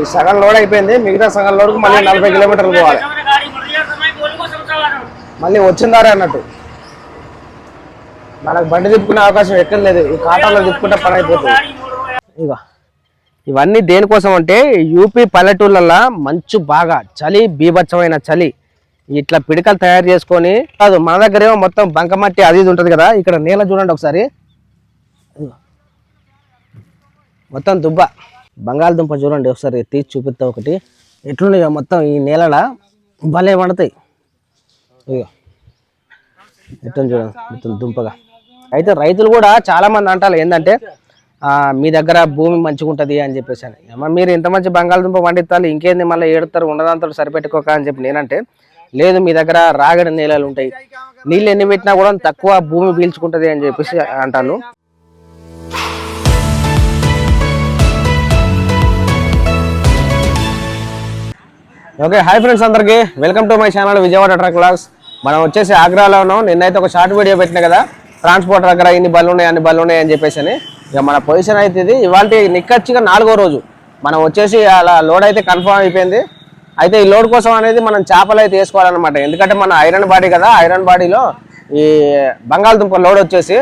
ఈ సగం లోడ్ అయిపోయింది మిగతా సగం లోడ్కు మళ్ళీ నలభై కిలోమీటర్లు పోవాలి. మళ్ళీ వచ్చిందారే అన్నట్టు. మనకు బండి తిప్పుకునే అవకాశం ఎక్కడ లేదు ఈ కాటాలో తిప్పుకుంటే పని అయిపోతుంది. ఇక ఇవన్నీ దేనికోసం అంటే యూపీ పల్లెటూళ్ళల్లో మంచు బాగా చలి బీభత్సమైన చలి. ఇట్లా పిడకలు తయారు చేసుకొని కాదు మన దగ్గర ఏమో మొత్తం బంకమట్టి అది ఇది ఉంటుంది కదా ఇక్కడ నేల చూడండి ఒకసారి. మొత్తం దుబ్బ. బంగాళదుంప చూడండి ఒకసారి తీసి చూపిస్తా ఒకటి. ఎట్లున్నాయో మొత్తం ఈ నేలల? భలే పడతాయి. ఇగో. ఎట్లా చూడండి మొత్తం దుంపగా. అయితే రైతులు కూడా చాలామంది అంటారు ఏంటంటే మీ దగ్గర భూమి మంచిగా ఉంటుంది అని చెప్పేసి అని. అమ్మ మీరు ఇంత మంచి బంగాళదుంప పండిస్తారు ఇంకేంది మళ్ళీ ఏడుతారు ఉండదంతా సరిపెట్టుకోక అని చెప్పి నేనంటే లేదు మీ దగ్గర రాగడి నేలలు ఉంటాయి. నీళ్ళు ఎన్ని పెట్టినా కూడా తక్కువ భూమి పీల్చుకుంటది అని చెప్పేసి అంటాను. ఓకే హాయ్ ఫ్రెండ్స్ అందరికీ. Welcome to my channel Vijayawada truck logs మనం వచ్చేసి ఆగ్రాలో ఉన్నాం. నిన్నైతే ఒక షార్ట్ వీడియో పెట్టిన కదా? ట్రాన్స్పోర్ట్ దగ్గర ఇన్ని బళ్ళు ఉన్నాయి అన్ని బళ్ళు ఉన్నాయి అని చెప్పేసి అని ఇక మన పొజిషన్ అయితే ఇది. ఇవాళ నిక్కచ్చిగా నాలుగో రోజు. మనం వచ్చేసి అలా లోడ్ అయితే కన్ఫర్మ్ అయిపోయింది. అయితే ఈ లోడ్ కోసం అనేది మనం చేపలు అయితే వేసుకోవాలన్నమాట. ఎందుకంటే మన ఐరన్ బాడీ కదా. ఐరన్ బాడీలో ఈ బంగాళదుంప లోడ్ వచ్చేసి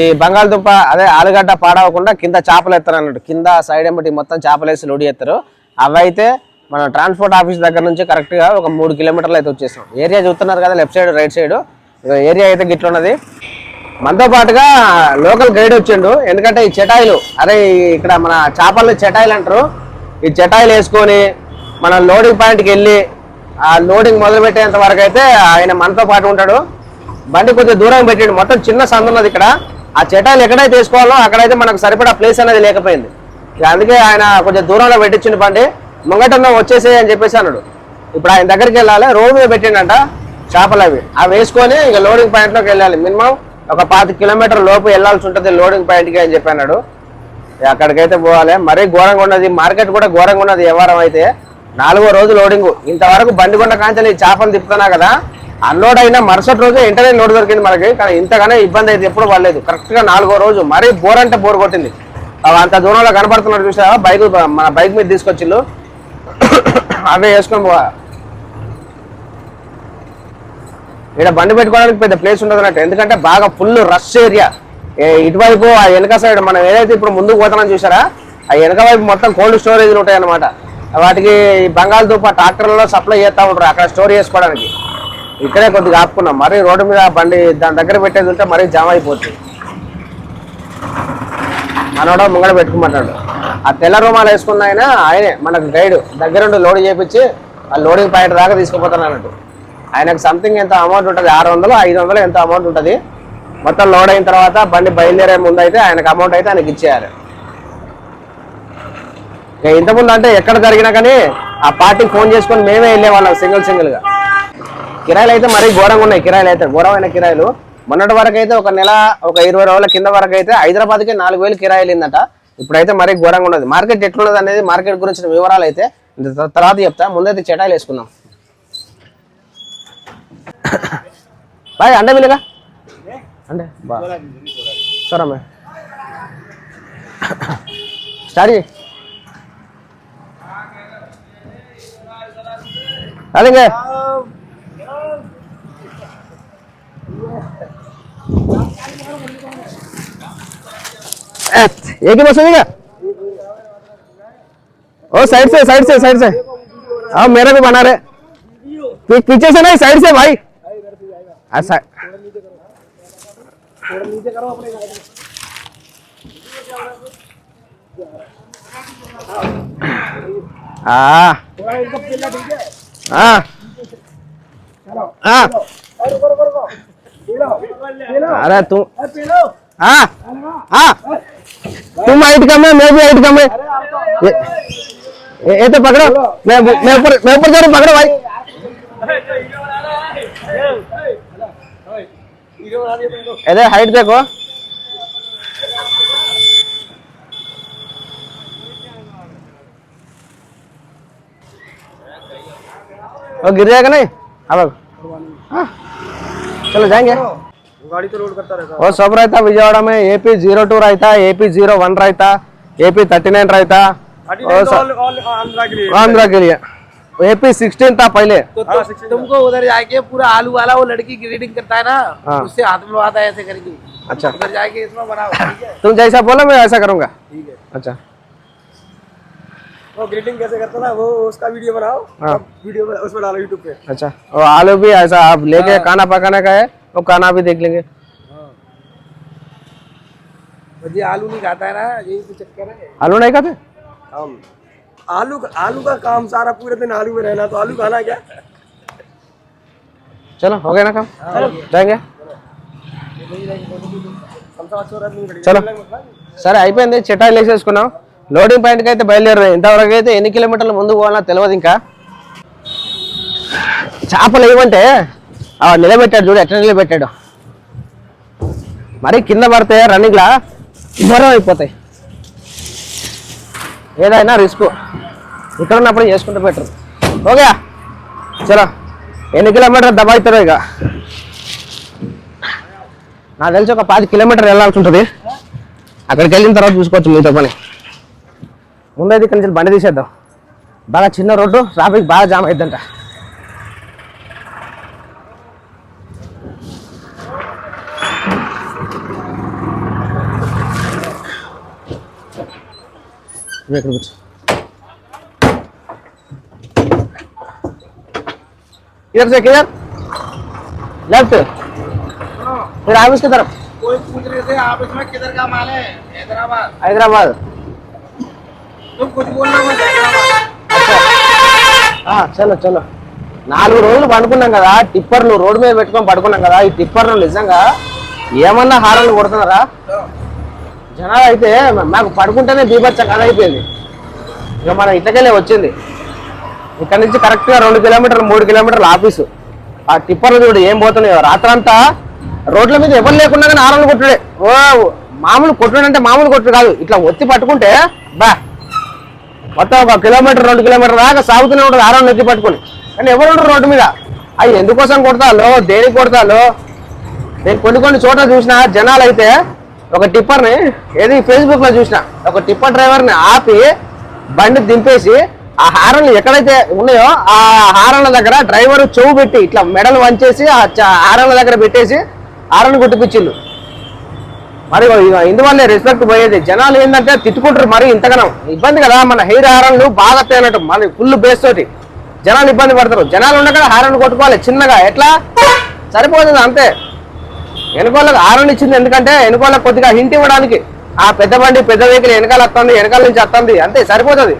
ఈ బంగాళదుంప అదే ఆలుగడ్డ పాడవకుండా కింద చేపలు ఎత్తారు అన్నట్టు. కింద సైడ్ ఎంబటి మొత్తం చేపలు వేసి లోడ్ చేస్తారు అవైతే మన ట్రాన్స్పోర్ట్ ఆఫీస్ దగ్గర నుంచి కరెక్ట్గా ఒక మూడు కిలోమీటర్లు అయితే వచ్చేసాం. ఏరియా చూస్తున్నారు కదా left side right side. Area అయితే గిట్ల ఉన్నది. మనతో పాటుగా లోకల్ గైడ్ వచ్చిండు. ఎందుకంటే ఈ చెటాయిలు అదే ఇక్కడ మన చేపలు చెటాయిలు అంటారు. ఈ చెటాయిలు వేసుకొని మన లోడింగ్ పాయింట్కి వెళ్ళి ఆ లోడింగ్ మొదలుపెట్టేంత వరకు అయితే ఆయన మనతో పాటు ఉంటాడు. బండి కొంచెం దూరం పెట్టిండు. మొత్తం చిన్న సందు ఉన్నది ఇక్కడ. ఆ చెటాయిలు ఎక్కడైతే వేసుకోవాలో అక్కడైతే మనకు సరిపడా ప్లేస్ అనేది లేకపోయింది. అందుకే ఆయన కొంచెం దూరంలో పెట్టించిండు బండి. ముంగటన్న వచ్చేసే అని చెప్పేసి అన్నాడు. ఇప్పుడు ఆయన దగ్గరికి వెళ్ళాలి రోడ్ మీద పెట్టిండంట చేపలు అవి. అవి వేసుకొని ఇక లోడింగ్ పాయింట్లోకి వెళ్ళాలి. మినిమం ఒక పాతి కిలోమీటర్ లోపు వెళ్ళాల్సి ఉంటుంది లోడింగ్ పాయింట్కి అని చెప్పి అక్కడికైతే పోవాలి. మరీ ఘోరంగా ఉన్నది మార్కెట్ కూడా ఘోరంగా ఉన్నది వ్యవహారం అయితే. నాలుగో రోజు లోడింగ్ ఇంతవరకు బండి కొండ కాంచెలు ఈ చేపలు తిప్పుతున్నా కదా అన్లోడ్ అయినా మరుసటి రోజు వెంటనే లోడ్ దొరికింది మనకి. కానీ ఇంతగానే ఇబ్బంది అయితే ఎప్పుడు పడలేదు. కరెక్ట్గా నాలుగో రోజు. మరీ బోర్ అంటే బోర్ కొట్టింది. అవి అంత దూరంలో కనపడుతున్నారు చూసావా? బైక్ మన బైక్ మీద తీసుకొచ్చిళ్ళు. అవే వేసుకొని పోవా. ఇక్కడ బండి పెట్టుకోవడానికి పెద్ద ప్లేస్ ఉండదు అన్నట్టు. ఎందుకంటే బాగా ఫుల్ రష్ ఏరియా ఇటువైపు ఆ వెనక సైడ్ మనం ఏదైతే ఇప్పుడు ముందుకు పోతున్నాం చూసారా? ఆ వెనక వైపు మొత్తం కోల్డ్ స్టోరేజ్లు ఉంటాయి అన్నమాట వాటికి ఈ బంగాళదుంప ట్రాక్టర్లలో సప్లై చేస్తూ ఉంటారు. అక్కడ స్టోర్ చేసుకోవడానికి. ఇక్కడే కొద్దిగా ఆపుకున్నాం. మరీ రోడ్డు మీద బండి దాని దగ్గర పెట్టేది ఉంటే మరీ జామ్ అయిపోతుంది మనోడో ముంగడ పెట్టుకోమంటాడు ఆ తెల్ల రూమాలు వేసుకున్న ఆయన ఆయనే మనకు గైడ్ దగ్గరుండి లోడ్ చేపించి ఆ లోడింగ్ పాయింట్ దాకా తీసుకుపోతాను అన్నట్టు. ఆయనకు సంథింగ్ ఎంత అమౌంట్ ఉంటుంది? ఆరు వందలు ఐదు వందలు ఎంత అమౌంట్ ఉంటుంది? మొత్తం లోడ్ అయిన తర్వాత బండి బయలుదేరే ముందు అయితే ఆయనకు అమౌంట్ అయితే ఆయనకి ఇచ్చేయాలి. ఇక ఇంతకుముందు అంటే ఎక్కడ జరిగినా కానీ ఆ పార్టీకి ఫోన్ చేసుకొని మేమే వెళ్ళేవాళ్ళం సింగిల్ సింగిల్గా. కిరాయిలు అయితే మరీ ఘోరంగా ఉన్నాయి. కిరాయిలు అయితే ఘోరమైన కిరాయిలు. మొన్నటి వరకు అయితే ఒక నెల ఒక ఇరవై రోజుల కింద వరకు అయితే హైదరాబాద్కి నాలుగు వేలు కిరాయిలు ఇప్పుడైతే మరీ ఘోరంగా ఉండదు మార్కెట్ ఎట్లున్నది అనేది మార్కెట్ గురించిన వివరాలు అయితే తర్వాత చెప్తా. ముందైతే చెటాయిలు వేసుకుందాం. బాయ్ అండే మిలిగా అండే బా. సరే స్టార్ట్ एक ही बस हो जाएगा ओ साइड से साइड से साइड से। हाँ मेरा भी बना रहे। पीछे से नहीं साइड से भाई। ऐसा हाँ। हाँ। हाँ। अरे तू हाँ। हाँ। तुम हाइट कम है मैं भी हाइट कम है ये, ये, तो पकड़ो। मैं मैं ऊपर मैं ऊपर जा रहा पकड़ो भाई। अरे हाइट देखो। वो गिर जाएगा नहीं? अब हाँ। चलो जाएँगे। गाड़ी तो लोड करता रहता वो सब रहता विजयवाड़ा में एपी ज़ीरो टू रहता एपी ज़ीरो वन रहता एपी थर्टी नाइन रहता आंध्रा के लिए। आंध्रा के लिए। एपी सिक्सटीन था पहले। तो हाँ, 16 तुमको उधर जाके पूरा आलू वाला वो लड़की ग्रीडिंग करता है ना हाँ। उससे हाथ में आता है ऐसे करके। अच्छा। उधर जाके इसमें बनाओ तुम जैसा बोलो मैं ऐसा करूँगा। ठीक है। अच्छा। वो ग्रीटिंग कैसे करता ना वो उसका वीडियो बनाओ हाँ। अब वीडियो में उसमें डालो यूट्यूब पे अच्छा और आलू भी ऐसा आप लेके खाना पकाने का है वो खाना भी देख लेंगे और ये आलू नहीं खाता है ना यही तो चक्कर है आलू नहीं खाते हम आलू का आलू का काम सारा पूरे दिन आलू में रहना तो आलू खाना क्या चलो हो गया ना काम जाएंगे చలో సరే అయిపోయింది చిటాయిలు వేసేసుకున్నాం లోడింగ్ పాయింట్కి అయితే బయలుదేరారు ఇంతవరకు అయితే ఎన్ని కిలోమీటర్ల ముందు పోవాలో తెలియదు ఇంకా. చేపలు ఏమంటే ఆ నిలబెట్టాడు చూడు ఎట్లా నిలబెట్టాడు. మరి కింద పడితే రన్నింగ్లా జ్వరం అయిపోతాయి. ఏదైనా రిస్క్ ఇక్కడ ఉన్నప్పుడు చేసుకుంటే బెటర్ ఓకే. చలో ఎన్ని కిలోమీటర్ దబాయితారు ఇక. నాకు తెలిసి ఒక పది కిలోమీటర్ వెళ్ళాల్సి ఉంటుంది. అక్కడికి వెళ్ళిన తర్వాత చూసుకోవచ్చు మీతో పని. ముందైతే ఇక్కడి నుంచి బండి తీసేద్దాం బాగా చిన్న రోడ్డు ట్రాఫిక్ బాగా జామ్ అయిద్దంట నువ్వు ఇక్కడ కూర్చో. इधर से किधर लेफ्ट फिर ऑफिस की तरफ कोई पूछ रहे थे आप इसमें किधर का माल है हैदराबाद हैदराबाद చలో చలో. నాలుగు రోజులు పడుకున్నాం కదా టిప్పర్లు రోడ్డు మీద పెట్టుకొని పడుకున్నాం కదా ఈ టిప్పర్లు నిజంగా ఏమన్నా హారాలు కొడుతున్నారా? జనాలు అయితే మాకు పడుకుంటేనే బీభత్సం కథ అయిపోయింది. ఇక మనం ఇట్లకెళ్ళే వచ్చింది. ఇక్కడ నుంచి కరెక్ట్గా రెండు కిలోమీటర్లు మూడు కిలోమీటర్ల ఆఫీసు. ఆ టిప్పర్లు చూడు ఏం పోతున్నాయో. రాత్రంతా రోడ్ల మీద ఎవరు లేకుండా కానీ హారాలు కొట్టుడే. ఓ మామూలు కొట్టుడు అంటే మామూలు కొట్టుడు కాదు. ఇట్లా ఒత్తి పట్టుకుంటే బా మొత్తం ఒక కిలోమీటర్ రెండు కిలోమీటర్ దాకా సాగుతూనే ఉంటుంది ఆరో నొక్కి పట్టుకుని. కానీ ఎవరు ఉండరు రోడ్డు మీద. అవి ఎందుకోసం కొడతాలో దేనికి కొడతాలో? నేను కొన్ని కొన్ని చోట్ల చూసిన జనాలు అయితే ఒక టిప్పర్ని ఏది ఫేస్బుక్లో చూసిన ఒక టిప్పర్ డ్రైవర్ని ఆపి బండి దింపేసి ఆ హారన్లు ఎక్కడైతే ఉన్నాయో ఆ హారన్ల దగ్గర డ్రైవర్ చెవు పెట్టి ఇట్లా మెడలు వంచేసి ఆ చ- హారన్ల దగ్గర పెట్టేసి హారన్ కొట్టిపించిండు మరి ఇందువల్లే రెస్పెక్ట్ పోయేది. జనాలు ఏంటంటే తిట్టుకుంటారు మరి ఇంతగానం. ఇబ్బంది కదా మన హెయిర్ హారన్లు బాగా తేనట్టు మన ఫుల్ బేస్ తోటి. జనాలు ఇబ్బంది పడతారు. జనాలు ఉండగా హారన్ కొట్టుకోవాలి చిన్నగా. ఎట్లా? సరిపోతుంది అంతే. వెనుకోళ్ళకి హారన్ ఇచ్చింది ఎందుకంటే వెనుకోళ్ళకి కొద్దిగా హింట్ ఇవ్వడానికి. ఆ పెద్ద బండి పెద్ద వెహికల్ వెనకాల వస్తుంది వెనకాల నుంచి వస్తుంది. అంతే సరిపోతుంది.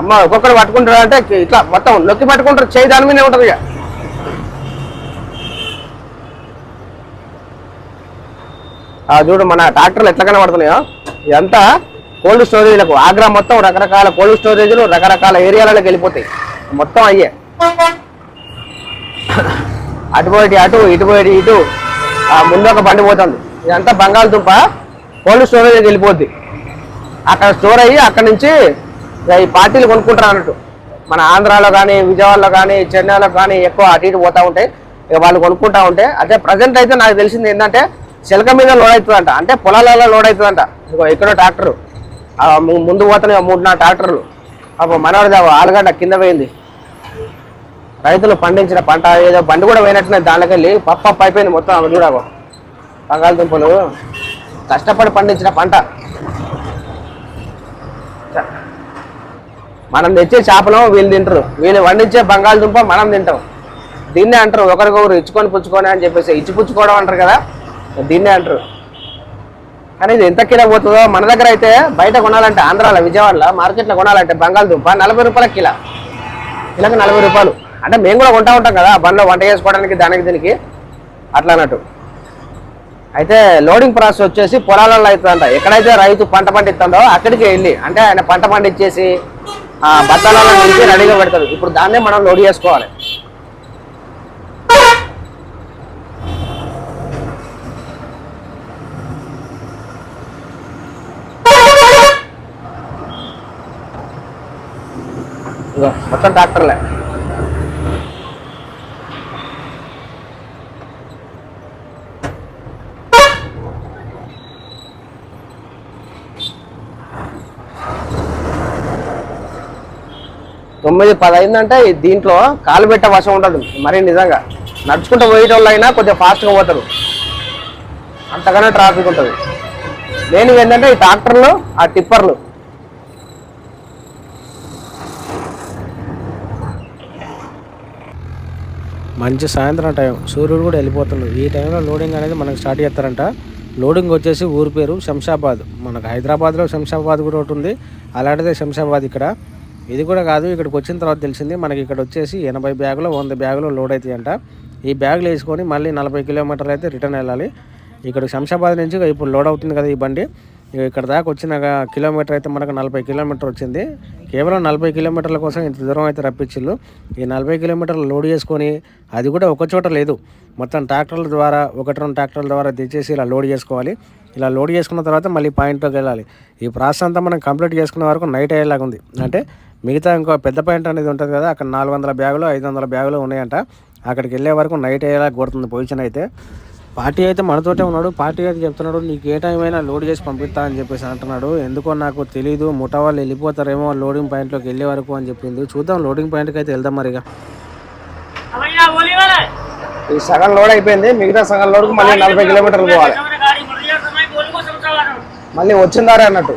అమ్మ ఒక్కొక్కరు పట్టుకుంటారు అంటే ఇట్లా మొత్తం నొక్కి పట్టుకుంటారు చేయి దాని మీదే ఉంటుంది ఇక. చూడు మన ట్రాక్టర్లు ఎట్లా కనబడుతున్నాయో. ఇదంతా కోల్డ్ స్టోరేజ్లకు ఆగ్రా మొత్తం రకరకాల కోల్డ్ స్టోరేజ్లు రకరకాల ఏరియాలకు వెళ్ళిపోతాయి. మొత్తం అయ్యే. అటు పోయి అటు ఇటు పోయి ఇటు ఆ ముందు ఒక బండి పోతుంది. ఇదంతా బంగాళదుంప కోల్డ్ స్టోరేజ్కి వెళ్ళిపోద్ది. అక్కడ స్టోర్ అయ్యి అక్కడ నుంచి ఇక ఈ పార్టీలు కొనుక్కుంటారు అన్నట్టు. మన ఆంధ్రాలో కానీ విజయవాడలో కానీ చెన్నైలో కానీ ఎక్కువ అటు ఇటు పోతూ ఉంటాయి. ఇక వాళ్ళు కొనుక్కుంటా ఉంటే అదే ప్రజెంట్ అయితే నాకు తెలిసింది ఏంటంటే చిలక మీద లోడ్ అవుతుందంట అంటే పొలాలలో లోడ్ అవుతుందంట ఇగో ఇక్కడ ట్రాక్టర్ ముందు పోతున్నాయి మూడు నాలుగు ట్రాక్టర్లు. అప్పుడు మనవాడిది ఆలుగడ్డ కింద పోయింది. రైతులు పండించిన పంట ఏదో బండి కూడా పోయినట్టునే దానిలోకి వెళ్ళి పప్ప అయిపోయింది మొత్తం అవి కూడా బంగాళదుంపలు కష్టపడి పండించిన పంట. మనం తెచ్చే చేపలు వీళ్ళు తింటారు. వీళ్ళు వండించే బంగాళదుంప మనం తింటాం. దీన్నే అంటారు. ఒకరికొకరు ఇచ్చుకొని పుచ్చుకొని అని చెప్పేసి ఇచ్చి పుచ్చుకోవడం అంటారు కదా. దీన్నే అంటారు. కానీ ఇది ఎంత కిలో పోతుందో మన దగ్గర అయితే బయట కొనాలంటే ఆంధ్రాలో విజయవాడలో మార్కెట్లో కొనాలంటే బంగాళదుంప నలభై రూపాయల కిలో. కిలోకి నలభై రూపాయలు. అంటే మేము కూడా కొంటా ఉంటాం కదా బండ్లో వంట చేసుకోవడానికి దానికి దీనికి అట్లా అన్నట్టు. అయితే లోడింగ్ ప్రాసెస్ వచ్చేసి పొలాలలో అవుతుందంట. ఎక్కడైతే రైతు పంట పండిస్తుందో అక్కడికి వెళ్ళి అంటే ఆయన పంట పండించేసి ఆ బత్తాలలో నుంచి రెడీగా పెడతారు. ఇప్పుడు దాన్నే మనం లోడ్ చేసుకోవాలి. మొత్తం ట్రాక్టర్లే. తొమ్మిది పది అయిందంటే దీంట్లో కాలు పెట్టే వశం ఉండదు. మరీ నిజంగా. నడుచుకుంటూ పోయేటోళ్ళు అయినా కొంచెం ఫాస్ట్గా పోతారు. అంతగానే ట్రాఫిక్ ఉంటుంది. నేను ఏంటంటే ఈ ట్రాక్టర్లు ఆ టిప్పర్లు. మంచి సాయంత్రం టైం. సూర్యుడు కూడా వెళ్ళిపోతున్నాడు. ఈ టైంలో లోడింగ్ అనేది మనకు స్టార్ట్ చేస్తారంట. లోడింగ్ వచ్చేసి ఊరి పేరు శంషాబాద్. మనకు హైదరాబాద్లో శంషాబాద్ కూడా ఒకటి ఉంది. అలాంటిదే శంషాబాద్ ఇక్కడ. ఇది కూడా కాదు ఇక్కడికి వచ్చిన తర్వాత తెలిసింది. మనకి ఇక్కడ వచ్చేసి ఎనభై బ్యాగులో వంద బ్యాగులో లోడ్ అవుతాయంట. ఈ బ్యాగులు వేసుకొని మళ్ళీ నలభై కిలోమీటర్లు అయితే రిటర్న్ వెళ్ళాలి. ఇక్కడ శంషాబాద్ నుంచి ఇప్పుడు లోడ్ అవుతుంది కదా ఈ బండి. ఇక్కడ దాకా వచ్చిన కిలోమీటర్ అయితే మనకు నలభై కిలోమీటర్ వచ్చింది. కేవలం నలభై కిలోమీటర్ల కోసం ఇంత దూరం అయితే రప్పించిల్లు ఈ నలభై కిలోమీటర్లు లోడ్ చేసుకొని అది కూడా ఒక చోట లేదు. మొత్తం ట్రాక్టర్ల ద్వారా ఒకటి రెండు ట్రాక్టర్ల ద్వారా తెచ్చేసి ఇలా లోడ్ చేసుకోవాలి. ఇలా లోడ్ చేసుకున్న తర్వాత మళ్ళీ పాయింట్లోకి వెళ్ళాలి. ఈ ప్రాసెస్ అంతా మనం కంప్లీట్ చేసుకున్న వరకు నైట్ అయ్యేలాగా ఉంది. అంటే మిగతా ఇంకో పెద్ద పాయింట్ అనేది ఉంటుంది కదా అక్కడ నాలుగు వందల బ్యాగులు ఐదు వందల బ్యాగులు ఉన్నాయంట. అక్కడికి వెళ్ళే వరకు నైట్ అయ్యేలా కొడుతుంది పొజిషన్ అయితే. పార్టీ అయితే మనతోటే ఉన్నాడు. పార్టీ అయితే చెప్తున్నాడు నీకు ఏ టైం అయినా లోడ్ చేసి పంపిస్తా అని చెప్పేసి అంటున్నాడు. ఎందుకో నాకు తెలియదు ముఠా వాళ్ళు వెళ్ళిపోతారేమో లోడింగ్ పాయింట్లోకి వెళ్ళే వరకు అని చెప్పింది చూద్దాం లోడింగ్ పాయింట్కి అయితే వెళ్దాం మరిగా ఈ సగం లోడ్ అయిపోయింది. మిగతా సగం లోడ్కి మళ్ళీ నలభై కిలోమీటర్లు పోవాలి. మళ్ళీ వచ్చిందారే అన్నట్టు.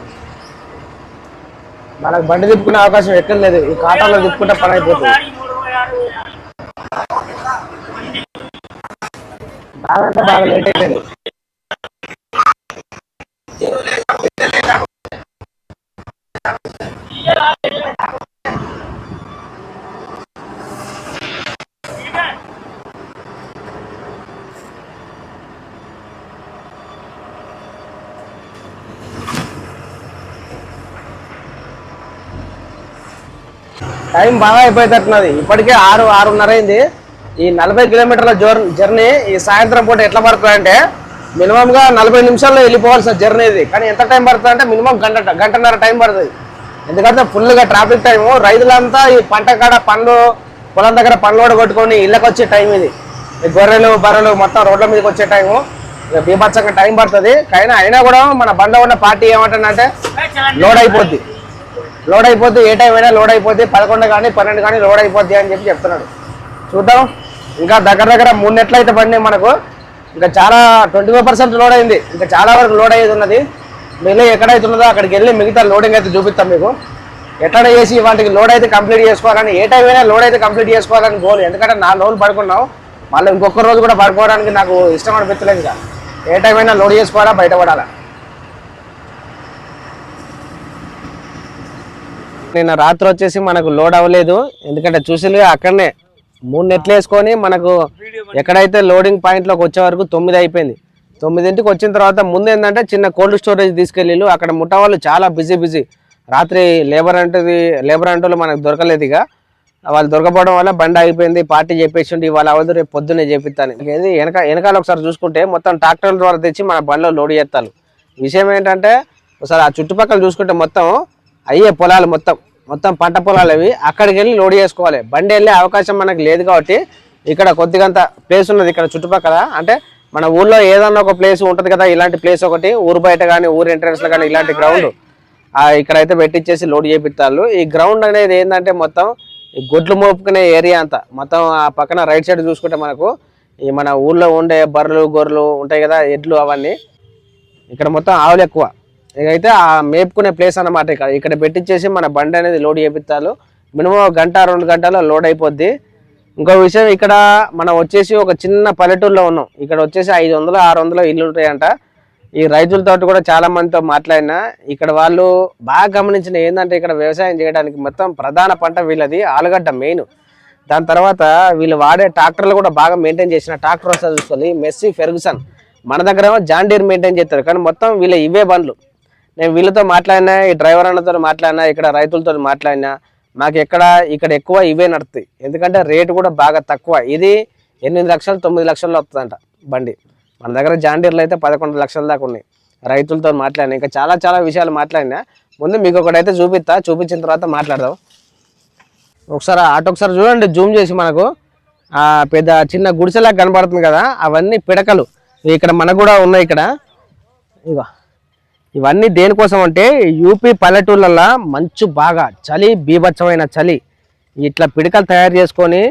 మనకు బండి తిప్పుకునే అవకాశం ఎక్కడ లేదు. ఈ కాటాలో తిప్పుకుంటే పని అయిపోతుంది బాగా అంటే బాగా లేట్ అయిపోయింది టైం బాగా అయిపోయేటట్టున్నది ఇప్పటికే ఆరు ఆరున్నర అయింది. ఈ నలభై కిలోమీటర్ల జర్నీ ఈ సాయంత్రం పూట ఎట్లా పడుతుంది అంటే మినిమం గా నలభై నిమిషాల్లో వెళ్ళిపోవాల్సిన జర్నీ ఇది. కానీ ఎంత టైం పడుతుంది అంటే మినిమం గంట గంటన్నర టైం పడుతుంది. ఎందుకంటే ఫుల్గా గా ట్రాఫిక్ టైము రైతులంతా ఈ పంట కాడ పండ్లు పొలం దగ్గర పండ్లు కూడా కొట్టుకొని ఇళ్ళకి వచ్చే టైం ఇది. గొర్రెలు బర్రెలు మొత్తం రోడ్ల మీదకి వచ్చే టైము. బీభత్సంగా టైం పడుతుంది. కానీ అయినా కూడా మన బండ్లో ఉన్న పార్టీ ఏమంటుందంటే లోడ్ అయిపోద్ది. లోడ్ అయిపోద్ది ఏ టైం అయినా లోడ్ అయిపోద్ది. పదకొండు కానీ పన్నెండు కానీ లోడ్ అయిపోద్ది అని చెప్పి చెప్తున్నాడు. చూద్దాం. ఇంకా దగ్గర దగ్గర మూడు నెట్లు అయితే పడినాయి మనకు. ఇంకా చాలా ట్వంటీ ఫైవ్ పర్సెంట్ లోడ్ అయింది. ఇంకా చాలా వరకు లోడ్ అయ్యేది ఉన్నది. మిగిలిన ఎక్కడైతే ఉన్నదో అక్కడికి వెళ్ళి మిగతా లోడింగ్ అయితే చూపిస్తాం మీకు. ఎక్కడ చేసి వాటికి లోడ్ అయితే కంప్లీట్ చేసుకోవాలని ఏ టైం అయినా లోడ్ అయితే కంప్లీట్ చేసుకోవాలని గోల్ ఎందుకంటే నాలుగు రోజులు పడుకున్నాం మళ్ళీ ఇంకొక రోజు కూడా పడుకోవడానికి నాకు ఇష్టం అనిపించలేదు ఇంకా. ఏ టైం అయినా లోడ్ చేసుకోవాలా బయటపడాలా? నిన్న రాత్రి వచ్చేసి మనకు లోడ్ అవ్వలేదు. ఎందుకంటే చూసి అక్కడనే మూడు నెట్లు వేసుకొని మనకు ఎక్కడైతే లోడింగ్ పాయింట్లోకి వచ్చే వరకు తొమ్మిది అయిపోయింది. తొమ్మిదింటికి వచ్చిన తర్వాత ముందు ఏంటంటే చిన్న కోల్డ్ స్టోరేజ్ తీసుకెళ్ళి అక్కడ ముఠా వాళ్ళు చాలా బిజీ బిజీ. రాత్రి లేబర్ అంటే లేబర్ అంటే మనకు దొరకలేదు ఇక. వాళ్ళు దొరకపోవడం వల్ల బండి అయిపోయింది పార్టీ చెప్పేసి ఉండి ఇవాళ అవ్వదు రేపు పొద్దున్నే చెప్పిస్తాను. ఇది వెనక వెనకాల ఒకసారి చూసుకుంటే మొత్తం ట్రాక్టర్ల ద్వారా తెచ్చి మన బండిలో లోడ్ చేస్తారు. విషయం ఏంటంటే ఒకసారి ఆ చుట్టుపక్కల చూసుకుంటే మొత్తం అయ్యే పొలాలు మొత్తం. మొత్తం పంట పొలాలు అవి అక్కడికి వెళ్ళి లోడ్ చేసుకోవాలి. బండి వెళ్ళే అవకాశం మనకు లేదు కాబట్టి ఇక్కడ కొద్దిగంత ప్లేస్ ఉన్నది ఇక్కడ చుట్టుపక్కల. అంటే మన ఊర్లో ఏదన్నా ఒక ప్లేస్ ఉంటుంది కదా ఇలాంటి ప్లేస్ ఒకటి ఊరు బయట కానీ ఊరు ఎంట్రన్స్లో కానీ ఇలాంటి గ్రౌండ్ ఇక్కడైతే పెట్టించేసి లోడ్ చేపిస్తారు ఈ గ్రౌండ్ అనేది ఏంటంటే మొత్తం ఈ గొడ్లు మోపుకునే ఏరియా అంతా. మొత్తం ఆ పక్కన రైట్ సైడ్ చూసుకుంటే మనకు ఈ మన ఊర్లో ఉండే బర్రెలు గొర్రెలు ఉంటాయి కదా ఎడ్లు అవన్నీ. ఇక్కడ మొత్తం ఆవులు ఎక్కువ. ఇకైతే ఆ మేపుకునే ప్లేస్ అన్నమాట ఇక్కడ. ఇక్కడ పెట్టించేసి మన బండి అనేది లోడ్ చేపిస్తారు మినిమం ఒక గంట రెండు గంటల్లో లోడ్ అయిపోద్ది. ఇంకో విషయం ఇక్కడ మనం వచ్చేసి ఒక చిన్న పల్లెటూరులో ఉన్నాం. ఇక్కడ వచ్చేసి ఐదు వందలు ఆరు వందలు ఇల్లు ఉంటాయంట. ఈ రైతులతో కూడా చాలా మందితో మాట్లాడినా ఇక్కడ వాళ్ళు బాగా గమనించిన ఏంటంటే ఇక్కడ వ్యవసాయం చేయడానికి మొత్తం ప్రధాన పంట వీళ్ళది ఆలుగడ్డ మెయిన్. దాని తర్వాత వీళ్ళు వాడే ట్రాక్టర్లు కూడా బాగా మెయింటైన్ చేసిన ట్రాక్టర్ వస్తుంది చూసుకోవాలి మెస్సీ ఫెర్గుసన్. మన దగ్గర జాండీర్ మెయింటైన్ చేస్తారు. కానీ మొత్తం వీళ్ళ ఇవే బండ్లు. నేను వీళ్ళతో మాట్లాడినా ఈ డ్రైవర్ అన్నతో మాట్లాడినా ఇక్కడ రైతులతో మాట్లాడినా మాకు ఎక్కడ ఇక్కడ ఎక్కువ ఇవే నడుస్తాయి. ఎందుకంటే రేటు కూడా బాగా తక్కువ. ఇది ఎనిమిది లక్షలు తొమ్మిది లక్షల్లో వస్తుందంట బండి. మన దగ్గర జాండీర్లు అయితే పదకొండు లక్షల దాకా ఉన్నాయి. రైతులతో మాట్లాడినా ఇంకా చాలా చాలా విషయాలు మాట్లాడినా. ముందు మీకు ఒకటైతే చూపిస్తా చూపించిన తర్వాత మాట్లాడదాం. ఒకసారి ఆటో ఒకసారి చూడండి జూమ్ చేసి మనకు. పెద్ద చిన్న గుడిసెలా కనబడుతుంది కదా అవన్నీ పిడకలు. ఇక్కడ మనకు కూడా ఉన్నాయి ఇక్కడ. ఇగో. ఇవన్నీ దేనికోసం అంటే యూపీ పల్లెటూళ్ళల్లో మంచు బాగా చలి బీభత్సమైన చలి. ఇట్లా పిడకలు తయారు చేసుకొని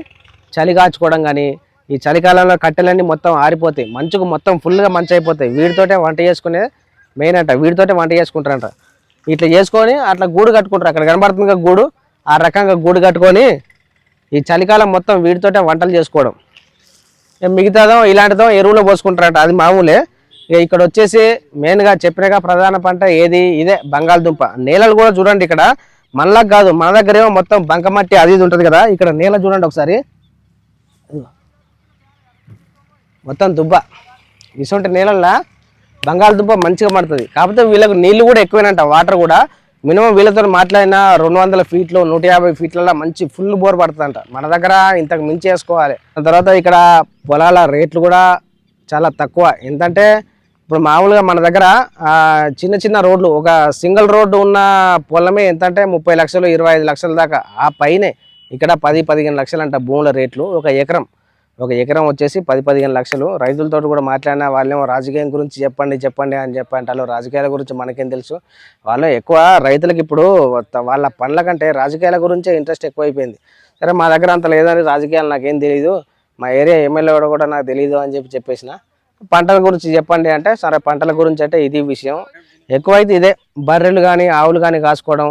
చలి కాచుకోవడం కానీ ఈ చలికాలంలో కట్టెలన్నీ మొత్తం ఆరిపోతాయి. మంచుకు మొత్తం ఫుల్గా మంచి అయిపోతాయి. వీటితోటే వంట చేసుకునే మెయిన్ అంట. వీటితోటే వంట చేసుకుంటారంట. ఇట్లా చేసుకొని అట్లా గూడు కట్టుకుంటారు. అక్కడ కనబడుతుంది గూడు? ఆ రకంగా గూడు కట్టుకొని ఈ చలికాలం మొత్తం వీటితోటే వంటలు చేసుకోవడం. మిగతాదో ఇలాంటిదో ఎరువులో పోసుకుంటారంట. అది మామూలే. ఇక ఇక్కడ వచ్చేసి మెయిన్గా చెప్పినగా ప్రధాన పంట ఏది? ఇదే బంగాళదుంప. నేలలు కూడా చూడండి ఇక్కడ. మనలకు కాదు మన దగ్గర ఏమో మొత్తం బంకమట్టి అది ఇది ఉంటుంది కదా. ఇక్కడ నేల చూడండి ఒకసారి. మొత్తం దుబ్బ. ఇటువంటి నేలల్లో బంగాళదుంప మంచిగా పడుతుంది. కాకపోతే వీళ్ళకి నీళ్ళు కూడా ఎక్కువేనంట వాటర్ కూడా. మినిమం వీళ్ళతో మాట్లాడిన రెండు వందల ఫీట్లు నూట యాభై ఫీట్లలో మంచి ఫుల్ బోర్ పడుతుందంట. మన దగ్గర ఇంతకు మించి వేసుకోవాలి. తర్వాత ఇక్కడ పొలాల రేట్లు కూడా చాలా తక్కువ. ఎందుకంటే ఇప్పుడు మామూలుగా మన దగ్గర చిన్న చిన్న రోడ్లు ఒక సింగిల్ రోడ్డు ఉన్న పొలమే ఎంతంటే ముప్పై లక్షలు ఇరవై ఐదు లక్షల దాకా. ఆ పైనే ఇక్కడ పది పదిహేను లక్షలు అంట భూముల రేట్లు. ఒక ఎకరం ఒక ఎకరం వచ్చేసి పది పదిహేను లక్షలు. రైతులతో కూడా మాట్లాడినా వాళ్ళేమో రాజకీయం గురించి చెప్పండి చెప్పండి అని చెప్పి అంటారు రాజకీయాల గురించి మనకేం తెలుసు. వాళ్ళు ఎక్కువ రైతులకు ఇప్పుడు వాళ్ళ పనుల కంటే రాజకీయాల గురించే ఇంట్రెస్ట్ ఎక్కువైపోయింది. సరే మా దగ్గర అంత లేదని రాజకీయాలు నాకేం తెలియదు మా ఏరియా ఎమ్మెల్యే కూడా నాకు తెలియదు అని చెప్పి చెప్పేసిన. పంటల గురించి చెప్పండి అంటే సరే పంటల గురించి అంటే ఇది విషయం. ఎక్కువైతే ఇదే బర్రెలు కానీ ఆవులు కానీ కాసుకోవడం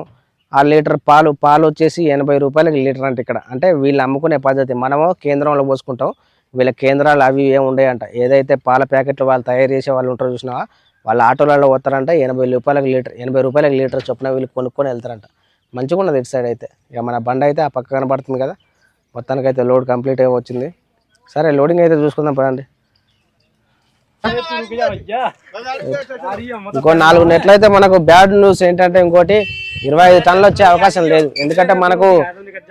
ఆ లీటర్ పాలు పాలు వచ్చేసి ఎనభై రూపాయలకి లీటర్ అంటే ఇక్కడ. అంటే వీళ్ళు అమ్ముకునే పద్ధతి. మనము కేంద్రంలో పోసుకుంటాం. వీళ్ళ కేంద్రాలు అవి ఏమి ఉండేయంట. ఏదైతే పాల ప్యాకెట్లు వాళ్ళు తయారు చేసే వాళ్ళు ఉంటారో చూసినావా? వాళ్ళ ఆటోలలో పోతారంట ఎనభై రూపాయలకు లీటర్ ఎనభై రూపాయలకు లీటర్ చొప్పున వీళ్ళు కొనుక్కొని వెళ్తారంట. మంచిగా ఉన్నది ఇటు సైడ్ అయితే. ఇక మన బండి అయితే ఆ పక్క కనబడుతుంది కదా. మొత్తానికైతే లోడ్ కంప్లీట్ అయి వచ్చింది. సరే లోడింగ్ అయితే చూసుకుందాం పదండి. ఇంకో నాలుగు నెట్లు అయితే మనకు బ్యాడ్ న్యూస్ ఏంటంటే ఇంకోటి ఇరవై ఐదు టన్నులు వచ్చే అవకాశం లేదు. ఎందుకంటే మనకు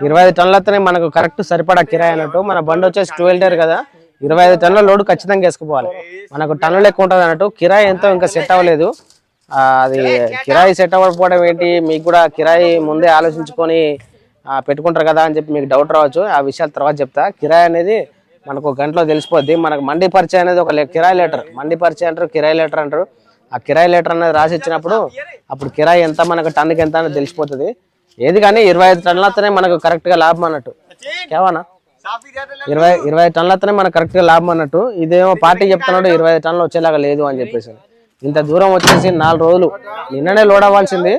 ఇరవై ఐదు టన్నులు వస్తేనే మనకు కరెక్ట్ సరిపడా కిరాయి అన్నట్టు మన బండి వచ్చేసి ట్వెల్వ్ కదా ఇరవై ఐదు టన్నుల లోడ్ ఖచ్చితంగా వేసుకుపోవాలి. మనకు టన్నులు ఎక్కువ ఉంటుంది అన్నట్టు కిరాయి ఎంతో ఇంకా సెట్ అవ్వలేదు. అది కిరాయి సెట్ అవ్వకపోవడం ఏంటి మీకు కూడా కిరాయి ముందే ఆలోచించుకొని పెట్టుకుంటారు కదా అని చెప్పి మీకు డౌట్ రావచ్చు. ఆ విషయాలు తర్వాత చెప్తా. కిరాయి అనేది మనకు ఒక గంటలో తెలిసిపోద్ది. మనకు మండి పరిచయం అనేది ఒక కిరాయి లెటర్. మండి పరిచయం అంటారు కిరాయి లెటర్ అంటారు. ఆ కిరాయి లెటర్ అనేది రాసి ఇచ్చినప్పుడు అప్పుడు కిరాయి ఎంత మనకు టన్నుకి ఎంత అనేది తెలిసిపోతుంది. ఏది కానీ ఇరవై ఐదు టన్నులతోనే మనకు కరెక్ట్గా లాభం అన్నట్టు. కేవనా? ఇరవై ఇరవై టన్నులతోనే మనకు కరెక్ట్గా లాభం అన్నట్టు. ఇదేమో పార్టీ చెప్తున్నాడు ఇరవై ఐదు టన్నులు వచ్చేలాగా లేదు అని చెప్పేసి. ఇంత దూరం వచ్చేసి నాలుగు రోజులు. నిన్ననే లోడ్ అవ్వాల్సింది.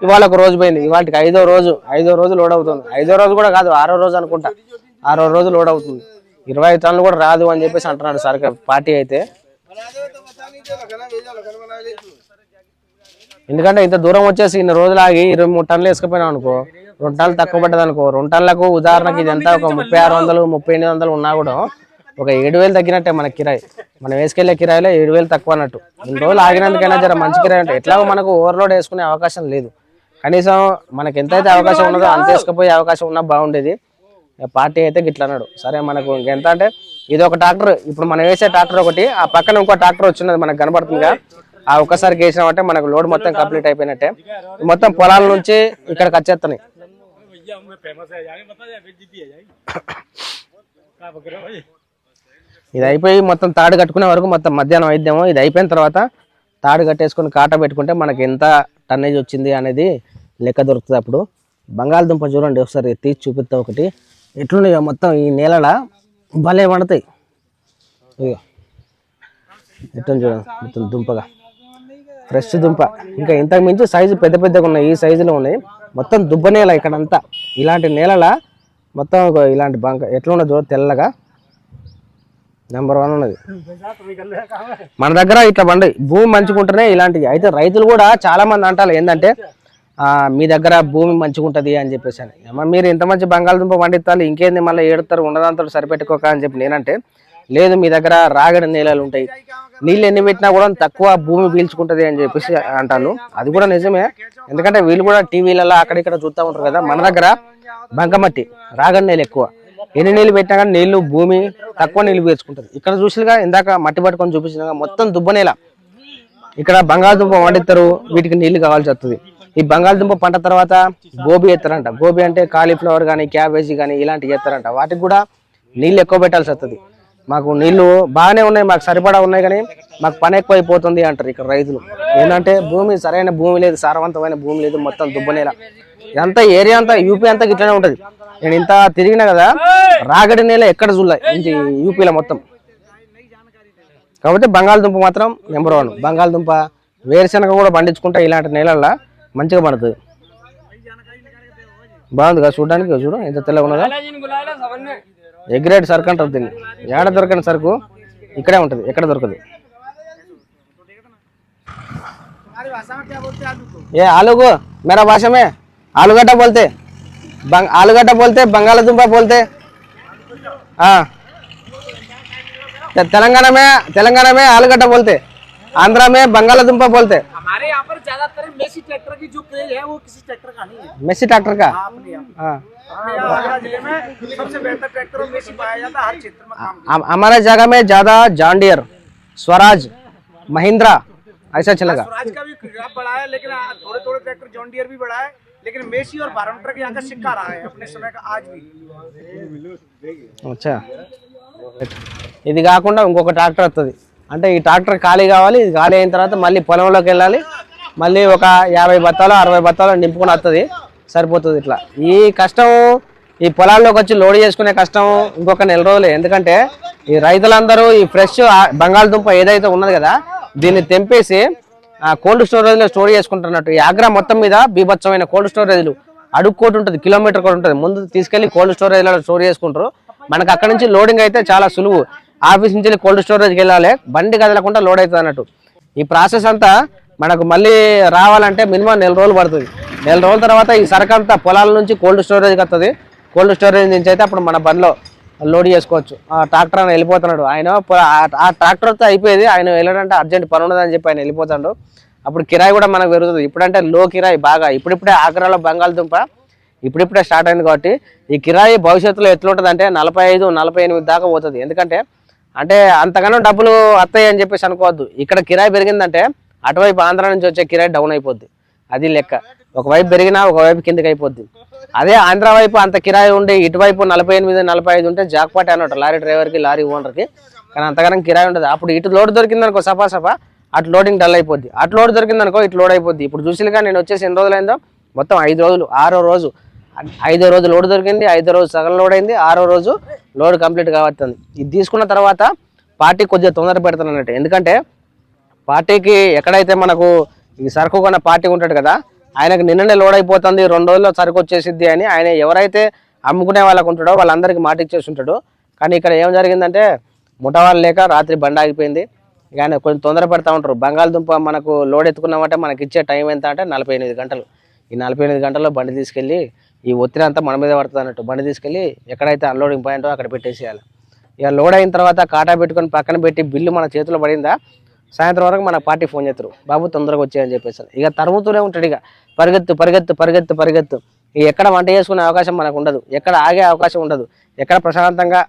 ఇవాళ ఒక రోజు పోయింది. ఇవాళకి ఐదో రోజు ఐదో రోజు లోడ్ అవుతుంది. ఐదో రోజు కూడా కాదు ఆరో రోజు అనుకుంటా. ఆరో రోజు లోడ్ అవుతుంది. ఇరవై ఐదు టన్నులు కూడా రాదు అని చెప్పేసి అంటున్నాడు సార్ పార్టీ అయితే. ఎందుకంటే ఇంత దూరం వచ్చేసి ఇన్ని రోజులు ఆగి ఇరవై మూడు టన్నులు వేసుకుపోయినాం అనుకో రెండు టన్నులు తక్కువ పడ్డది అనుకో రెండు టన్నులకు ఉదాహరణకి ఇదంతా ఒక ముప్పై ఆరు వందలు ముప్పై ఎనిమిది వందలు ఉన్నా కూడా ఒక ఏడు వేలు తగ్గినట్టే మన కిరాయి. మనం వేసుకెళ్ళే కిరాయిలో ఏడు వేలు తక్కువ అన్నట్టు. ఇన్ని రోజులు ఆగినందుకైనా జర మంచి కిరాయి అంటే ఎట్లాగో మనకు ఓవర్లోడ్ వేసుకునే అవకాశం లేదు. కనీసం మనకి ఎంతైతే అవకాశం ఉన్నదో అంత వేసుకుపోయే అవకాశం ఉన్నా బాగుండేది. పార్టీ అయితే గిట్ల అన్నాడు. సరే మనకు ఇంకెంత అంటే ఇది ఒక ట్రాక్టర్. ఇప్పుడు మనం వేసే ట్రాక్టర్ ఒకటి ఆ పక్కన ఇంకో ట్రాక్టర్ వచ్చినది మనకు కనబడుతుందిగా. ఆ ఒక్కసారి వేసినామంటే మనకు లోడ్ మొత్తం కంప్లీట్ అయిపోయినట్టే. మొత్తం పొలాల నుంచి ఇక్కడికి వచ్చేస్తున్నాయి. ఇది అయిపోయి మొత్తం తాడు కట్టుకునే వరకు మొత్తం మధ్యాహ్నం అయిద్దాము. ఇది అయిపోయిన తర్వాత తాడు కట్టేసుకొని కాట పెట్టుకుంటే మనకి ఎంత టన్నేజ్ వచ్చింది అనేది లెక్క దొరుకుతుంది అప్పుడు. బంగాళదుంప చూడండి ఒకసారి తీసి చూపిస్తా ఒకటి. ఎట్లున్నాయో మొత్తం ఈ నేలల భలే పండుతాయి. ఇక ఎట్లా చూడండి మొత్తం దుంపగా. ఫ్రెష్ దుంప. ఇంకా ఇంతకు మించి సైజు పెద్ద పెద్దగా ఉన్నాయి ఈ సైజులో ఉన్నాయి. మొత్తం దుబ్బ నేల ఇక్కడంతా. ఇలాంటి నేలల మొత్తం ఇలాంటి బంక. ఎట్లున్నది చూడ తెల్లగా. నెంబర్ వన్ ఉన్నది. మన దగ్గర ఇట్లా పండుగ భూమి మంచుకుంటేనే ఇలాంటివి. అయితే రైతులు కూడా చాలామంది అంటారు ఏంటంటే మీ దగ్గర భూమి మంచిగుంటది అని చెప్పేసి అని. అమ్మ మీరు ఇంత మంచి బంగాళదుంప పండిస్తారు ఇంకేంది మళ్ళీ ఏడుతారు ఉండదంతా సరిపెట్టుకోక అని చెప్పి నేనంటే లేదు మీ దగ్గర రాగడి నేలలు ఉంటాయి. నీళ్ళు ఎన్ని పెట్టినా కూడా తక్కువ భూమి పీల్చుకుంటది అని చెప్పేసి అంటారు అది కూడా నిజమే. ఎందుకంటే వీళ్ళు కూడా టీవీలలో అక్కడిక్కడ చూస్తూ ఉంటారు కదా మన దగ్గర బంకమట్టి రాగడి నేల ఎక్కువ. ఎన్ని నీళ్ళు పెట్టినా కానీ నీళ్ళు భూమి తక్కువ నీళ్ళు పీల్చుకుంటుంది. ఇక్కడ చూసిగా ఇందాక మట్టి పట్టుకొని చూపించినాక మొత్తం దుబ్బ నేల. ఇక్కడ బంగాళదుంప వండిస్తారు వీటికి నీళ్ళు కావాల్సి వస్తుంది. ఈ బంగాళదుంప పంట తర్వాత గోబీ ఎత్తారంట. గోబీ అంటే కాలీఫ్లవర్ కానీ క్యాబేజీ కానీ ఇలాంటివి ఎత్తారంట. వాటికి కూడా నీళ్ళు ఎక్కువ పెట్టాల్సి వస్తుంది. మాకు నీళ్ళు బాగానే ఉన్నాయి మాకు సరిపడా ఉన్నాయి కానీ మాకు పని ఎక్కువ అయిపోతుంది అంటారు ఇక్కడ రైతులు. ఏంటంటే భూమి సరైన భూమి లేదు సారవంతమైన భూమి లేదు మొత్తం దుబ్బనేల ఇదంతా ఏరియా అంతా యూపీ అంతా ఇట్లానే ఉంటుంది. నేను ఇంత తిరిగినా కదా రాగడి నేల ఎక్కడ చూడలే ఇంటి యూపీలో మొత్తం. కాబట్టి బంగాళదుంప మాత్రం నెంబర్ వన్. బంగాళదుంప వేరుశనగ కూడా పండించుకుంటా ఇలాంటి నేలల్లో. మంచిగా పడుతుంది బాగుంది కదా చూడడానికి చూడు ఎంత తెల్లగా ఉన్నదా बुलाया समझ में ఎగ్ రేట్ సరుకు అంటారు దీన్ని ఏడ దొరకని సరుకు ఇక్కడే ఉంటుంది ఎక్కడ దొరకదు ఏ ఆలుగు मेरा भाषा में आलूगड्ढा बोलते बंग आलूगड्ढा बोलते बंगालदुम्पा बोलते हाँ ते- तेलंगाना में तेलंगाना में आलूगड्ढा बोलते आंध्रा में बंगालदुम्पा बोलते हमारे यहाँ पर ज्यादातर मेसी ट्रैक्टर की जो क्रेज है वो किसी ट्रैक्टर का नहीं है मेसी ट्रैक्टर का अपने यहाँ हाँ अपने यहाँ आगरा जिले में सबसे बेहतर ट्रैक्टर और मेसी पाया जाता है हर क्षेत्र में काम हम- हमारे जगह में ज्यादा जॉन्डियर स्वराज महिंद्रा ऐसा चलेगा स्वराज का भी ग्राफ बढ़ा है लेकिन थोड़े थोड़े ट्रैक्टर जॉन डियर भी बढ़ा है लेकिन मेसी और बारह ट्रक यहाँ का सिक्का रहा है अपने समय का आज भी అచ్చా ఇది కాకుండా ఇంకొక ట్రాక్టర్ వస్తుంది అంటే ఈ ట్రాక్టర్ ఖాళీ కావాలి ఇది ఖాళీ అయిన తర్వాత మళ్ళీ పొలంలోకి వెళ్ళాలి. మళ్ళీ ఒక యాభై బత్తాలు అరవై బత్తాలు నింపుకొని వస్తుంది సరిపోతుంది ఇట్లా. ఈ కష్టం ఈ పొలాల్లోకి వచ్చి లోడ్ చేసుకునే కష్టం ఇంకొక నెల రోజులే. ఎందుకంటే ఈ రైతులందరూ ఈ ఫ్రెష్ బంగాళదుంప ఏదైతే ఉన్నది కదా దీన్ని తెంపేసి కోల్డ్ స్టోరేజ్లో స్టోర్ చేసుకుంటున్నట్టు. ఈ ఆగ్రా మొత్తం మీద బీభత్సమైన కోల్డ్ స్టోరేజ్లు. అడుక్కోటి ఉంటుంది కిలోమీటర్ కూడా ఉంటుంది. ముందు తీసుకెళ్ళి కోల్డ్ స్టోరేజ్లో స్టోర్ చేసుకుంటారు. మనకు అక్కడ నుంచి లోడింగ్ అయితే చాలా సులువు. ఆఫీస్ నుంచి కోల్డ్ స్టోరేజ్కి వెళ్ళాలి. బండి కదలకుండా లోడ్ అవుతుంది అన్నట్టు. ఈ ప్రాసెస్ అంతా మనకు మళ్ళీ రావాలంటే మినిమం నెల రోజులు పడుతుంది. నెల రోజుల తర్వాత ఈ సరుకు అంతా పొలాల నుంచి కోల్డ్ స్టోరేజ్కి వస్తుంది కోల్డ్ స్టోరేజ్ నుంచి అయితే అప్పుడు మన బండిలో లోడ్ చేసుకోవచ్చు. ఆ ట్రాక్టర్ ఆయన వెళ్ళిపోతున్నాడు. ఆయన ఆ- ట్రాక్టర్తో అయిపోయేది. ఆయన వెళ్ళడంటే అర్జెంట్ పని ఉన్నదని చెప్పి ఆయన వెళ్ళిపోతాడు. అప్పుడు కిరాయి కూడా మనకు పెరుగుతుంది. ఇప్పుడంటే లో కిరాయి బాగా. ఇప్పుడిప్పుడే ఆగ్రాలో బంగాళదుంప ఇప్పుడిప్పుడే స్టార్ట్ అయింది కాబట్టి ఈ కిరాయి భవిష్యత్తులో ఎట్లుంటుంది అంటే నలభై ఐదు నలభై ఎనిమిది దాకా పోతుంది. ఎందుకంటే అంటే అంతగానో డబ్బులు వస్తాయి అని చెప్పేసి అనుకోవద్దు. ఇక్కడ కిరాయి పెరిగిందంటే అటువైపు ఆంధ్ర నుంచి వచ్చే కిరాయి డౌన్ అయిపోద్ది. అది లెక్క. ఒకవైపు పెరిగినా ఒకవైపు కిందకి అయిపోద్ది. అదే ఆంధ్ర వైపు అంత కిరాయి ఉండి ఇటువైపు నలభై ఎనిమిది నలభై ఐదు ఉంటే జాక్పాట్ అన్నట్టు లారీ డ్రైవర్కి లారీ ఓనర్కి. కానీ అంతగానం కిరాయి ఉండదు. అప్పుడు ఇటు లోడ్ దొరికింది అనుకో సఫా సఫా అటు లోడింగ్ డల్ అయిపోద్ది. అటు లోడ్ దొరికింది అనుకో ఇటు లోడ్ అయిపోద్ది. ఇప్పుడు చూసిగా నేను వచ్చేసి ఎన్ని రోజులైందో? మొత్తం ఐదు రోజులు ఆరో రోజు. ఐదో రోజు లోడ్ దొరికింది ఐదో రోజు సగం లోడ్ అయింది ఆరో రోజు లోడ్ కంప్లీట్ కావస్తుంది ఇది తీసుకున్న తర్వాత పార్టీ కొద్దిగా తొందర పెడతాను అన్నట్టు. ఎందుకంటే పార్టీకి ఎక్కడైతే మనకు ఈ సరుకు కొన్న పార్టీ ఉంటాడు కదా ఆయనకు నిన్ననే లోడ్ అయిపోతుంది రెండు రోజుల్లో సరుకు వచ్చేసిద్ది అని ఆయన ఎవరైతే అమ్ముకునే వాళ్ళకు ఉంటాడో వాళ్ళందరికీ మాట ఇచ్చేసి ఉంటాడు. కానీ ఇక్కడ ఏం జరిగిందంటే ముఠవాళ్ళు లేక రాత్రి బండి ఆగిపోయింది. ఇక ఆయన కొంచెం తొందర పెడతా ఉంటారు. బంగాళదుంప మనకు లోడ్ ఎత్తుకున్నామంటే మనకి ఇచ్చే టైం ఎంత అంటే నలభై ఎనిమిది గంటలు. ఈ నలభై ఎనిమిది గంటల్లో బండి తీసుకెళ్ళి ఈ ఒత్తిడి అంతా మన మీద పడుతుంది అన్నట్టు. బండి తీసుకెళ్ళి ఎక్కడైతే అన్లోడింగ్ పాయింటో అక్కడ పెట్టేసేయాలి. ఇక లోడ్ అయిన తర్వాత కాటా పెట్టుకొని పక్కన పెట్టి బిల్లు మన చేతిలో పడిందా? సాయంత్రం వరకు మన పార్టీ ఫోన్ చేస్తారు బాబు తొందరగా వచ్చాయని చెప్పేసి ఇక తరుముతూనే ఉంటాడు ఇక. పరిగెత్తు పరిగెత్తు పరిగెత్తు పరిగెత్తు. ఇక ఎక్కడ వంట చేసుకునే అవకాశం మనకు ఉండదు. ఎక్కడ ఆగే అవకాశం ఉండదు. ఎక్కడ ప్రశాంతంగా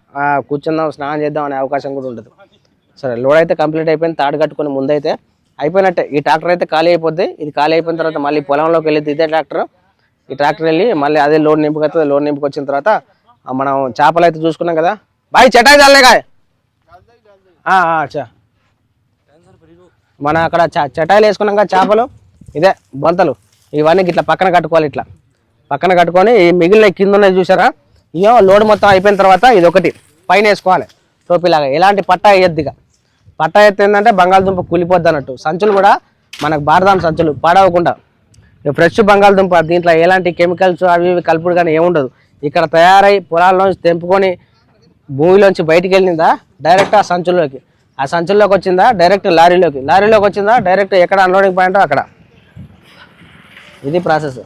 కూర్చుందాం స్నానం చేద్దాం అనే అవకాశం కూడా ఉండదు. సరే లోడ్ అయితే కంప్లీట్ అయిపోయింది. తాడు కట్టుకుని ముందైతే అయిపోయినట్టే. ఈ ట్రాక్టర్ అయితే ఖాళీ అయిపోద్ది. ఇది ఖాళీ అయిపోయిన తర్వాత మళ్ళీ పొలంలోకి వెళ్ళి ఇదే ట్రాక్టర్ ఈ ట్రాక్టర్ వెళ్ళి మళ్ళీ అదే లోడ్ నింపుకొస్తుంది లోడ్ నింపుకొచ్చిన తర్వాత మనం చేపలు అయితే చూసుకున్నాం కదా. బాయ్ చటాయి చల్లేగా అచ్చా మన అక్కడ చ- చటాయిలు వేసుకున్నాం కదా చేపలు. ఇదే బొంతలు. ఇవన్నీ ఇట్లా పక్కన కట్టుకోవాలి ఇట్లా. పక్కన కట్టుకొని ఈ మిగిలిన కింద ఉన్నాయి చూసారా? ఇయో లోడ్ మొత్తం అయిపోయిన తర్వాత ఇది ఒకటి. పైన వేసుకోవాలి. టోపీలాగా ఎలాంటి పట్టా వేయద్దిగా పట్టా ఎత్తు ఏంటంటే బంగాళదుంప కూలిపోద్ది అన్నట్టు. సంచులు కూడా మనకు బారదాం సంచులు. పాడవకుండా. ఫ్రెష్ బంగాళదుంప దీంట్లో ఎలాంటి కెమికల్స్ అవి ఇవి కలుపుడు కానీ ఏముండదు. ఇక్కడ తయారై పొలాల్లోంచి తెంపుకొని భూమిలోంచి బయటికి వెళ్ళిందా? డైరెక్ట్ ఆ సంచుల్లోకి. ఆ సంచుల్లోకి వచ్చిందా? డైరెక్ట్ లారీలోకి. లారీలోకి వచ్చిందా? డైరెక్ట్ ఎక్కడ అన్లోడింగ్ పాయింట్ అక్కడ. ఇది ప్రాసెస్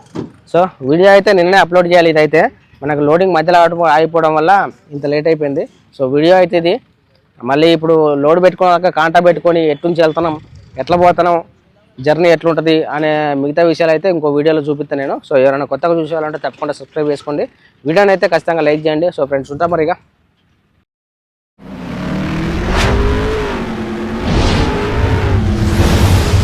సో వీడియో అయితే నిన్నే అప్లోడ్ చేయాలి ఇదైతే. మనకు లోడింగ్ మధ్యలో ఆగిపో- ఆగిపోవడం వల్ల ఇంత లేట్ అయిపోయింది. సో వీడియో అయితే ఇది. మళ్ళీ ఇప్పుడు లోడ్ పెట్టుకున్నాక కాంటా పెట్టుకొని ఎట్టు నుంచి వెళ్తున్నాం? ఎట్లా పోతున్నాం? జర్నీ ఎట్లుంటుంది అనే మిగతా విషయాలు అయితే ఇంకో వీడియోలో చూపిస్తాను నేను. సో ఎవరైనా కొత్తగా చూసేవాలంటే తప్పకుండా సబ్స్క్రైబ్ చేసుకోండి. వీడియోని అయితే ఖచ్చితంగా లైక్ చేయండి. సో ఫ్రెండ్స్ ఉంటాం మరి ఇక